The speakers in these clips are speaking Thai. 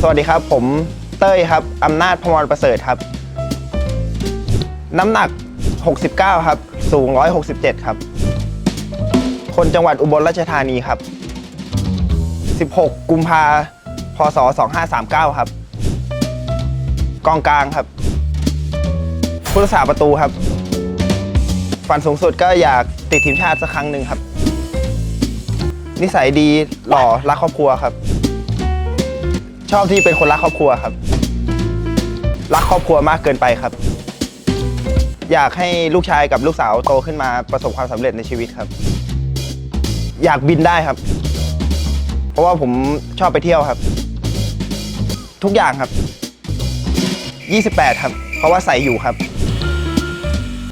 สวัสดีครับ ผมเต้ยครับอำนาจพมรประเสริฐครับ น้ำหนัก 69 ครับ สูง 167 ครับ คนจังหวัดอุบลราชธานีครับ 16 กุมภาพศ 2539 ครับ กองกลางครับผู้รักษาประตูครับ ฝันสูงสุดก็อยากติดทีมชาติสักครั้งหนึ่งครับ นิสัยดีหล่อรักครอบครัวครับ ชอบที่เป็นคนรักครอบครัวครับ รักครอบครัวมากเกินไปครับ อยากให้ลูกชายกับลูกสาวโตขึ้นมาประสบความสำเร็จในชีวิตครับ อยากบินได้ครับ เพราะว่าผมชอบไปเที่ยวครับ ทุกอย่างครับ 28 ครับ เพราะว่าใส่อยู่ครับ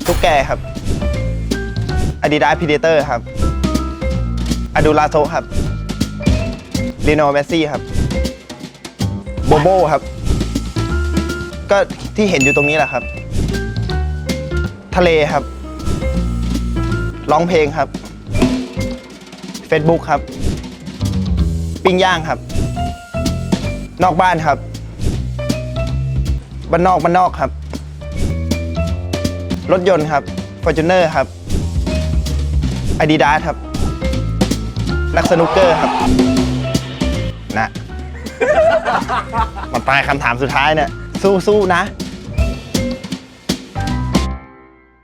ทุกแกครับ Adidas Predator ครับอดูลาโซครับลีโนเมสซี่ครับ โบโบครับ ก็ที่เห็นอยู่ตรงนี้แหละครับ ทะเลครับ ร้องเพลงครับ Facebook ครับ ปิ้งย่างครับ นอกบ้านครับ บ้านนอกบ้านนอกครับ รถยนต์ครับ Fortuner ครับ Adidas ครับ นักสนุกเกอร์ครับ นะ มันปลายคำถามสุดท้ายเนี่ยสู้ๆนะ